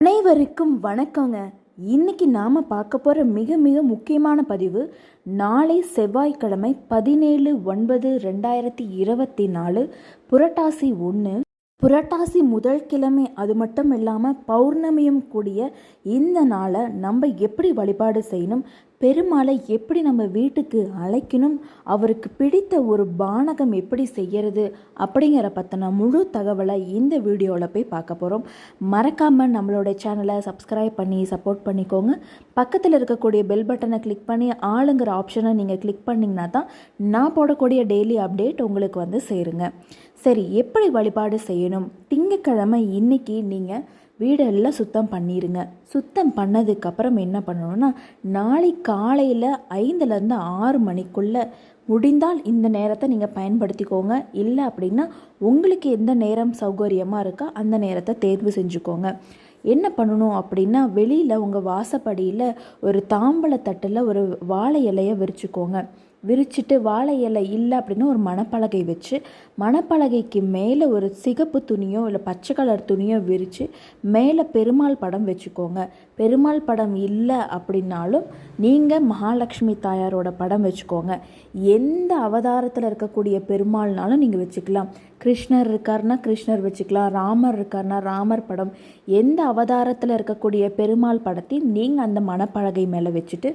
அனைவருக்கும் வணக்கங்க. இன்னைக்கு நாம் பார்க்க போகிற மிக மிக முக்கியமான பதிவு நாளை செவ்வாய்க்கிழமை பதினேழு ஒன்பது ரெண்டாயிரத்தி இருபத்தி நாலு புரட்டாசி ஒன்று புரட்டாசி முதல் கிழமை அது மட்டும் இல்லாமல் பௌர்ணமியும் கூடிய இந்த நாளை நம்ம எப்படி வழிபாடு செய்யணும் பெருமாளை எப்படி நம்ம வீட்டுக்கு அழைக்கணும்? அவருக்கு பிடித்த ஒரு பானகம் எப்படி செய்யறது? அப்படிங்கிற பற்றின முழு தகவலை இந்த வீடியோவில் போய் பார்க்க போகிறோம் மறக்காமல் நம்மளோட சேனலை சப்ஸ்கிரைப் பண்ணி சப்போர்ட் பண்ணிக்கோங்க. பக்கத்தில் இருக்கக்கூடிய பெல் பட்டனை கிளிக் பண்ணி ஆளுங்கிற ஆப்ஷனை நீங்கள் கிளிக் பண்ணிங்கன்னா தான் நான் போடக்கூடிய டெய்லி அப்டேட் உங்களுக்கு வந்து சேருங்க. சரி எப்படி வழிபாடு செய்யணும்? திங்கக்கிழமை இன்னைக்கு நீங்கள் வீடெல்லாம் சுத்தம் பண்ணிடுங்க சுத்தம் பண்ணதுக்கப்புறம் என்ன பண்ணணும்னா நாளை காலையில் ஐந்துலேருந்து ஆறு மணிக்குள்ளே முடிந்தால் இந்த நேரத்தை நீங்கள் பயன்படுத்திக்கோங்க. இல்லை அப்படின்னா உங்களுக்கு எந்த நேரம் சௌகரியமாக இருக்கோ அந்த நேரத்தை தேர்வு செஞ்சுக்கோங்க. என்ன பண்ணணும் அப்படின்னா வெளியில் உங்கள் வாசப்படியில் ஒரு தாம்பழ தட்டில் ஒரு வாழை இலையை விரிச்சுக்கோங்க. விரிச்சிட்டு வாழை இலை இல்லை அப்படின்னா ஒரு மணப்பலகை வச்சு மணப்பலகைக்கு மேலே ஒரு சிகப்பு துணியோ இல்லை பச்சை கலர் துணியோ விரித்து மேலே பெருமாள் படம் வச்சுக்கோங்க. பெருமாள் படம் இல்லை அப்படின்னாலும் நீங்கள் மகாலட்சுமி தாயாரோட படம் வச்சுக்கோங்க. எந்த அவதாரத்தில் இருக்கக்கூடிய பெருமாள்னாலும் நீங்கள் வச்சுக்கலாம். கிருஷ்ணர் இருக்காருன்னா கிருஷ்ணர் வச்சுக்கலாம். ராமர் இருக்காருன்னா ராமர் படம். எந்த அவதாரத்தில் இருக்கக்கூடிய பெருமாள் படத்தையும் நீங்கள் அந்த மணப்பலகை மேலே வச்சுட்டு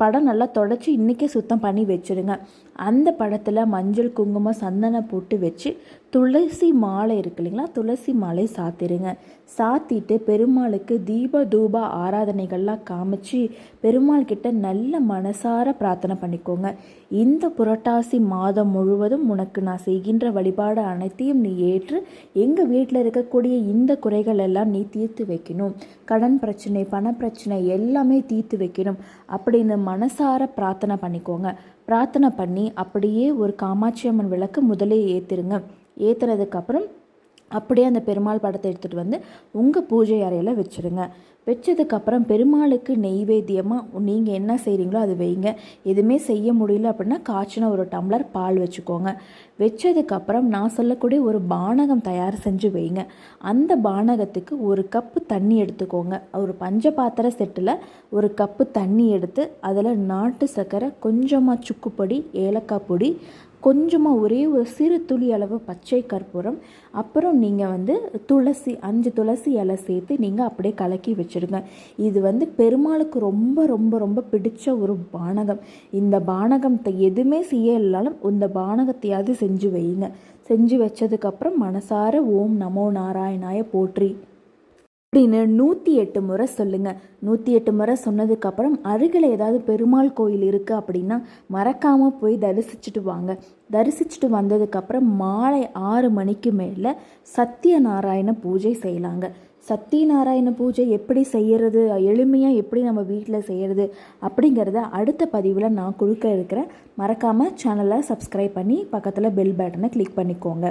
படம் நல்லா தொடச்சி இன்றைக்கே சுத்தம் பண்ணி வச்சுடுங்க. அந்த படத்தில் மஞ்சள் குங்குமம் சந்தனம் போட்டு வச்சு துளசி மாலை இருக்கு இல்லைங்களா? துளசி மாலை சாத்திருங்க சாத்திட்டு பெருமாளுக்கு தீப தூப ஆராதனைகள்லாம் காமிச்சு பெருமாள் கிட்ட நல்ல மனசார பிரார்த்தனை பண்ணிக்கோங்க. இந்த புரட்டாசி மாதம் முழுவதும் உனக்கு நான் செய்கின்ற வழிபாடு அனைத்தையும் நீ ஏற்று எங்கள் வீட்டில் இருக்கக்கூடிய இந்த குறைகள் எல்லாம் நீ தீர்த்து வைக்கணும். கடன் பிரச்சனை பணப்பிரச்சனை எல்லாமே தீர்த்து வைக்கணும். அப்படின்னு மனசார பிரார்த்தனை பண்ணிக்கோங்க. பிரார்த்தனை பண்ணி அப்படியே ஒரு காமாட்சி அம்மன் விளக்கு முதலே ஏற்றுருங்க ஏற்றுனதுக்கப்புறம் அப்படியே அந்த பெருமாள் படத்தை எடுத்துகிட்டு வந்து உங்கள் பூஜை அறையில் வச்சுருங்க. வச்சதுக்கப்புறம் பெருமாளுக்கு நெய்வேத்தியமாக நீங்கள் என்ன செய்கிறீங்களோ அது வைங்க. எதுவுமே செய்ய முடியல அப்படின்னா காய்ச்சின ஒரு டம்ளர் பால் வச்சுக்கோங்க. வச்சதுக்கப்புறம் நான் சொல்லக்கூடிய ஒரு பானகம் தயார் செஞ்சு வைங்க. அந்த பானகத்துக்கு ஒரு கப்பு தண்ணி எடுத்துக்கோங்க. ஒரு பஞ்ச பாத்திர செட்டில் ஒரு கப்பு தண்ணி எடுத்து அதில் நாட்டு சர்க்கரை கொஞ்சமாக சுக்குப்பொடி ஏலக்காய் பொடி கொஞ்சமாக ஒரே ஒரு சிறு துளி அளவு பச்சை கற்பூரம். அப்புறம் நீங்கள் வந்து துளசி அஞ்சு துளசி இலை சேர்த்து நீங்கள் அப்படியே கலக்கி வச்சுருங்க இது வந்து பெருமாளுக்கு ரொம்ப ரொம்ப ரொம்ப பிடிச்ச ஒரு பானகம். இந்த பானகத்தை எதுவுமே செய்ய இல்லாலும் இந்த பானகத்தையாவது செஞ்சு வைங்க செஞ்சு வச்சதுக்கப்புறம் மனசார ஓம் நமோ நாராயணாய போற்றி. அப்படின்னு நூற்றி எட்டு முறை சொல்லுங்கள் நூற்றி எட்டு முறை சொன்னதுக்கப்புறம் அருகில் ஏதாவது பெருமாள் கோயில் இருக்குது அப்படின்னா மறக்காமல் போய் தரிசிச்சுட்டு வாங்க. தரிசிச்சுட்டு வந்ததுக்கப்புறம் மாலை ஆறு மணிக்கு மேலே சத்தியநாராயண பூஜை செய்யலாங்க. சத்தியநாராயண பூஜை எப்படி செய்கிறது எளிமையாக எப்படி நம்ம வீட்டில் செய்கிறது அப்படிங்கிறத அடுத்த பதிவில் நான் கொடுக்க இருக்கிறேன். மறக்காமல் சேனலை சப்ஸ்கிரைப் பண்ணி பக்கத்தில் பெல் பட்டனை கிளிக் பண்ணிக்கோங்க.